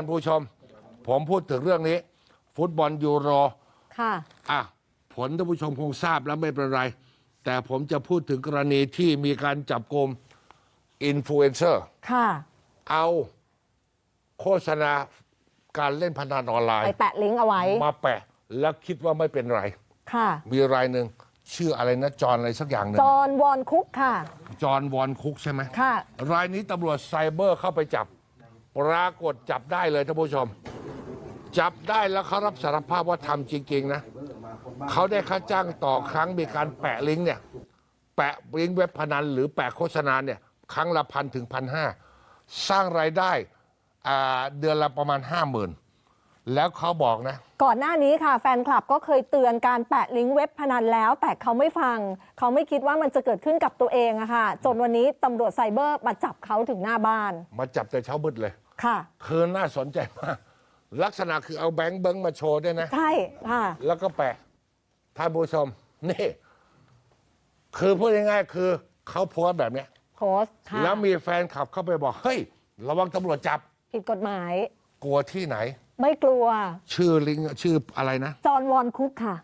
ท่านผู้ชม ผมพูดถึงเรื่องนี้ ฟุตบอลยูโรค่ะอะผลท่านผู้ชมคงทราบแล้วไม่เป็นไร แต่ผมจะพูดถึงกรณีที่มีการจับกลุ่มอินฟลูเอนเซอร์ค่ะ เอาโฆษณาการเล่นพนันออนไลไปน์ แปะลิงก์เอาไว้ มาแปะ แล้วคิดว่าไม่เป็นไร ค่ะ มีรายหนึ่งชื่ออะไรนะจอห์นอะไรสักอย่างหนึ่งจอห์นวอนคุกค่ะ จอห์นวอนคุกใช่ไหม ค่ะ รายนี้ตำรวจไซเบอร์เข้าไปจับ ปรากฏจับได้เลยท่านผู้ชม จับได้แล้วเขารับสารภาพว่าทำจริง ๆ นะเขาได้ค่าจ้างต่อครั้งมีการแปะลิงก์เนี่ย แปะลิงก์เว็บพนันหรือแปะโฆษณาเนี่ย ครั้งละพันถึงพันห้าสร้างรายได้เดือนละประมาณห้าหมื่น แล้วเขาบอกนะ ก่อนหน้านี้ค่ะ แฟนคลับก็เคยเตือนการแปะลิงก์เว็บพนันแล้ว แต่เขาไม่ฟัง เขาไม่คิดว่ามันจะเกิดขึ้นกับตัวเองอะค่ะ จนวันนี้ตำรวจไซเบอร์มาจับเขาถึงหน้าบ้าน มาจับแต่เช้ามืดเลยค่ะ คือน่าสนใจมาก ลักษณะคือเอาแบงค์เบิ้งมาโชว์ด้วยนะ ใช่ค่ะ แล้วก็แปะท่านผู้ชม นี่ คือพูดง่ายๆคือเขาโพสต์แบบเนี้ยโพสต์ค่ะแล้วมีแฟนขับเข้าไปบอกเฮ้ย ระวังตำรวจจับผิดกฎหมาย กลัวที่ไหน ไม่กลัวชื่อลิงก์ชื่ออะไรนะจอห์นวอนคุกค่ะ